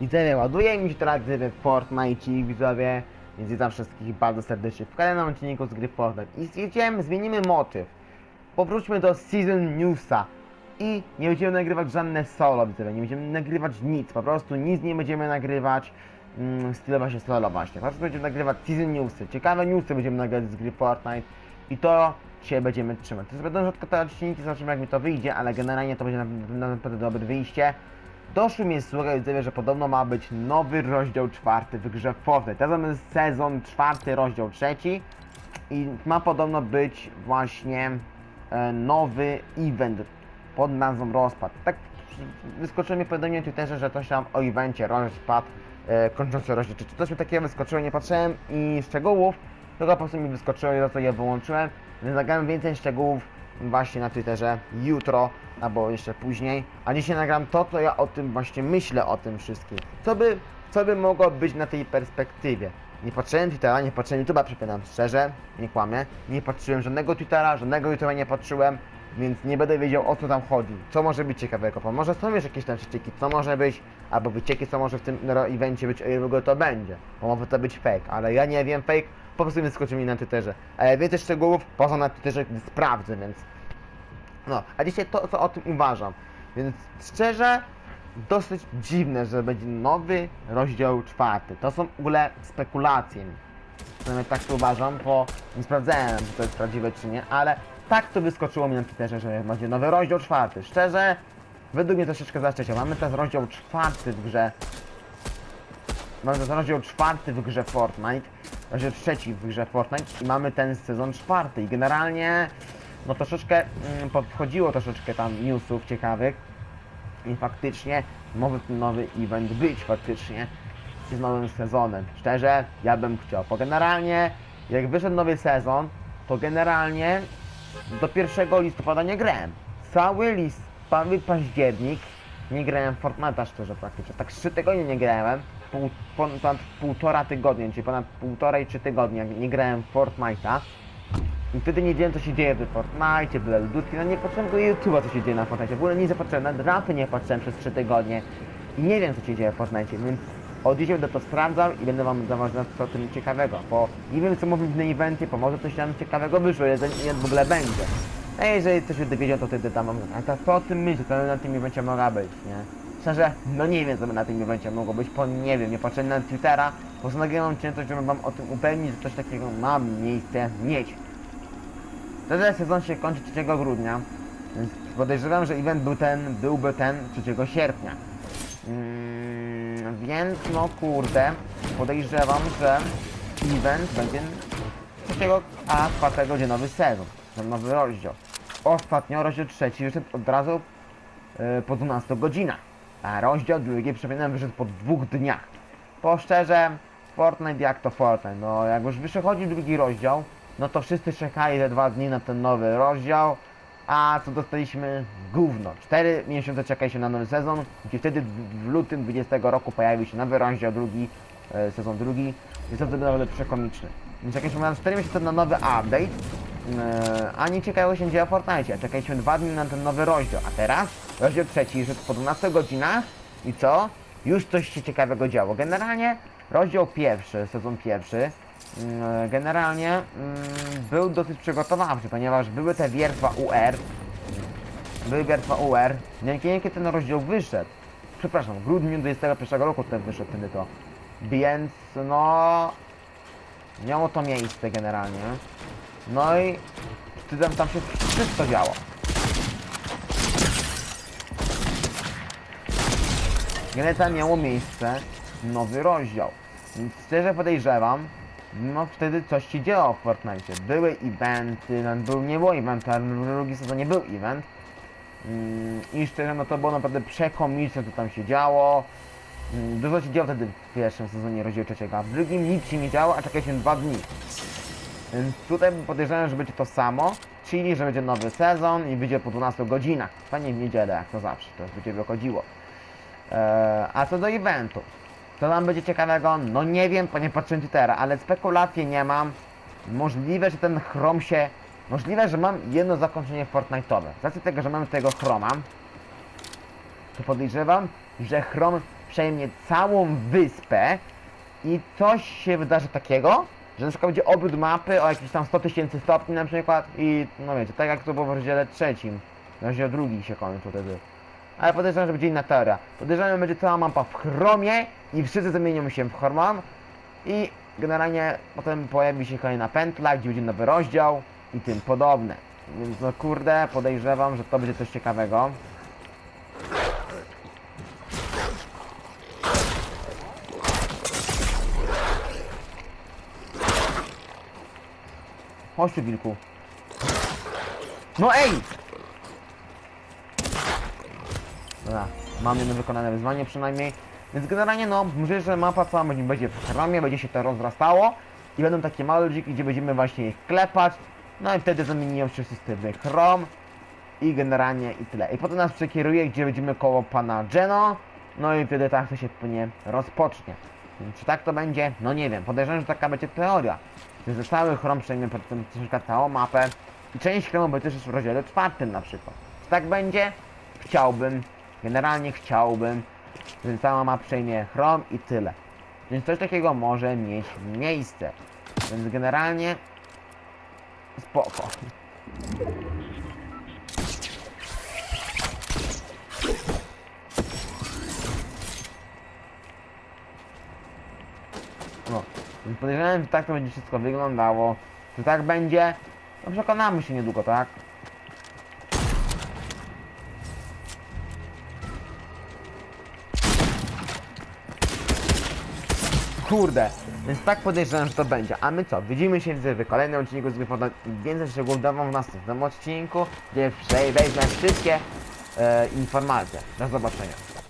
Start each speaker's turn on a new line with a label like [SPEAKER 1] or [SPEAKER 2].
[SPEAKER 1] Widzowie, ładuje mi się teraz gry w Fortnite, widzowie, więc witam wszystkich bardzo serdecznie w kolejnym odcinku z gry Fortnite. I stwierdziłem, zmienimy motyw. Powróćmy do Season Newsa. I nie będziemy nagrywać żadne solo, widzowie, nie będziemy nagrywać nic, po prostu nic nie będziemy nagrywać mm, w stylu właśnie solo właśnie. Po prostu będziemy nagrywać Season Newsy, ciekawe newsy będziemy nagrywać z gry Fortnite i to się będziemy trzymać. To będą rzadko te odcinki, zobaczymy jak mi to wyjdzie, ale generalnie to będzie na- na- naprawdę dobre wyjście. Doszły mi słuchaj, widzowie, że podobno ma być nowy rozdział czwarty w grze Fortnite. Teraz mamy sezon czwarty, rozdział trzeci i ma podobno być właśnie e, nowy event pod nazwą Rozpad. Tak wyskoczyło mi powiadomienie na Twitterze, że coś tam o evencie Rozpad e, kończący rozdział trzeci. Coś mi takiego wyskoczyło, nie patrzyłem i szczegółów, tylko po prostu mi wyskoczyło i za to je wyłączyłem. Więc nagram więcej szczegółów właśnie na Twitterze jutro albo jeszcze później, a dzisiaj nagram to, co ja o tym właśnie myślę o tym wszystkim. Co by, co by mogło być na tej perspektywie? Nie patrzyłem Twittera, nie patrzyłem YouTube'a, przypominam szczerze, nie kłamię. Nie patrzyłem żadnego Twittera, żadnego YouTube'a nie patrzyłem, więc nie będę wiedział o co tam chodzi. Co może być ciekawego, bo może są już jakieś tam szczyki, co może być, albo wycieki, co może w tym evencie być, o ile to będzie. Bo może to być fake, ale ja nie wiem fake, po prostu wyskoczył mi na Twitterze. Ale więcej szczegółów poza na Twitterze, sprawdzę, więc no, a dzisiaj to, co o tym uważam. Więc szczerze, dosyć dziwne, że będzie nowy rozdział czwarty. To są w ogóle spekulacje. Tak to uważam, bo nie sprawdzałem, czy to jest prawdziwe, czy nie, ale tak to wyskoczyło mi na Twitterze, że będzie nowy rozdział czwarty. Szczerze, według mnie troszeczkę zaszczęścia. Mamy teraz rozdział czwarty w grze. Mamy teraz rozdział czwarty w grze Fortnite, rozdział trzeci w grze Fortnite i mamy ten sezon czwarty. I generalnie no troszeczkę mm, po- wchodziło troszeczkę tam newsów ciekawych i faktycznie ten nowy event być faktycznie z nowym sezonem. Szczerze, ja bym chciał, bo generalnie jak wyszedł nowy sezon, to generalnie do 1 listopada nie grałem. Cały list, cały październik nie grałem Fortnite'a szczerze praktycznie. Tak 3 tygodnie nie grałem, pół, ponad półtora tygodnia, czyli ponad półtorej, trzy tygodnie nie grałem Fortnite'a. I wtedy nie wiedziałem co się dzieje w Fortnite, w Duty, no nie patrzyłem do YouTube'a co się dzieje na Fortnite. W ogóle nie zapatrzyłem, na drapy nie patrzyłem przez 3 tygodnie. I nie wiem co się dzieje w Fortnite, więc od dzisiaj będę to sprawdzał i będę wam dawał co tym ciekawego. Bo nie wiem co mówić na evencie, bo może coś tam ciekawego wyszło, jeżeli nie w ogóle będzie. A jeżeli coś będę wiedział, to wtedy tam mam A to co o tym myślę, co na tym evencie mogła być, nie? Szczerze, no nie wiem co by na tym evencie mogło być, bo nie wiem, nie patrzyłem na Twittera, po prostu nagrywam cię coś, żeby wam o tym upewnić, że coś takiego ma miejsce mieć. Wtedy sezon się kończy 3 grudnia, więc podejrzewam, że event był ten, byłby ten 3 sierpnia. Mm, więc no kurde, podejrzewam, że event będzie 3 a 4 będzie nowy sezon, nowy rozdział. Ostatnio rozdział trzeci wyszedł od razu yy, po 12 godzinach, a rozdział drugi, przypominam, wyszedł po dwóch dniach. Po szczerze, Fortnite jak to Fortnite, no jak już wychodzi drugi rozdział, no to wszyscy czekali te dwa dni na ten nowy rozdział, a co dostaliśmy? Gówno. Cztery miesiące czekaliśmy na nowy sezon, gdzie wtedy w lutym 20 roku pojawił się nowy rozdział drugi, e, sezon drugi. To wtedy naprawdę przekomiczny. Więc czekaliśmy na 4 miesiące na nowy update, e, a nie czekało się dzieje o Fortnite. Czekaliśmy dwa dni na ten nowy rozdział, a teraz rozdział trzeci jest po 12 godzinach i co? Już coś się ciekawego działo. Generalnie rozdział pierwszy, sezon pierwszy, generalnie mm, był dosyć przygotowawczy, ponieważ były te wiertła UR, były wiertła UR, nie wiem kiedy ten rozdział wyszedł, przepraszam, w grudniu 21 roku ten wyszedł wtedy to, więc no, miało to miejsce generalnie, no i wtedy tam się wszystko działo. Tam miało miejsce nowy rozdział. Więc szczerze podejrzewam, no wtedy coś się działo w Fortnite. Były eventy, no był, nie było eventu, ale w drugi sezonie był event. Mm, I szczerze, no to było naprawdę przekomiczne, co tam się działo. Mm, Dużo się działo wtedy w pierwszym sezonie rozdziału trzeciego, a w drugim nic się nie działo, a czekaliśmy dwa dni. Więc tutaj podejrzewam, że będzie to samo, czyli że będzie nowy sezon i wyjdzie po 12 godzinach. Fajnie w niedzielę, jak to zawsze, to będzie wychodziło. Eee, a co do eventu, co tam będzie ciekawego? No nie wiem, bo nie patrzyłem Twittera, ale spekulacji nie mam. Możliwe, że ten chrom się... Możliwe, że mam jedno zakończenie Fortnite'owe. Z racji tego, że mam tego chroma, to podejrzewam, że chrom przejmie całą wyspę i coś się wydarzy takiego, że na przykład będzie obrót mapy o jakieś tam 100 tysięcy stopni na przykład i no wiecie, tak jak to było w rozdziale trzecim, rozdział drugi się kończył wtedy. Ale podejrzewam, że będzie inna teoria. Podejrzewam, że będzie cała mapa w chromie i wszyscy zamienią się w chrom i generalnie potem pojawi się kolejna pętla, gdzie będzie nowy rozdział i tym podobne. Więc no kurde, podejrzewam, że to będzie coś ciekawego. Chodź tu, wilku. No ej! Dobra, mam jedno wykonane wyzwanie przynajmniej. Więc generalnie no, myślę, że mapa cała będzie, w chromie, będzie się to rozrastało i będą takie małe ludziki, gdzie będziemy właśnie ich klepać. No i wtedy zamienią się systemy chrom i generalnie i tyle. I potem nas przekieruje, gdzie będziemy koło pana Geno. No i wtedy tak to się pewnie rozpocznie. Czy tak to będzie? No nie wiem. Podejrzewam, że taka będzie teoria. Że cały chrom przejmie potem troszeczkę całą mapę i część chromu będzie też w rozdziale czwartym na przykład. Czy tak będzie? Chciałbym. Generalnie chciałbym, że cała mapa przejmie chrom i tyle. Więc coś takiego może mieć miejsce. Więc generalnie spoko. No, więc podejrzewam, że tak to będzie wszystko wyglądało. Czy tak będzie? No przekonamy się niedługo, tak? Kurde, więc tak podejrzewam, że to będzie. A my co? Widzimy się w kolejnym odcinku z i więcej szczegółów dam w następnym odcinku, gdzie wejdę wszystkie e, informacje. Do zobaczenia.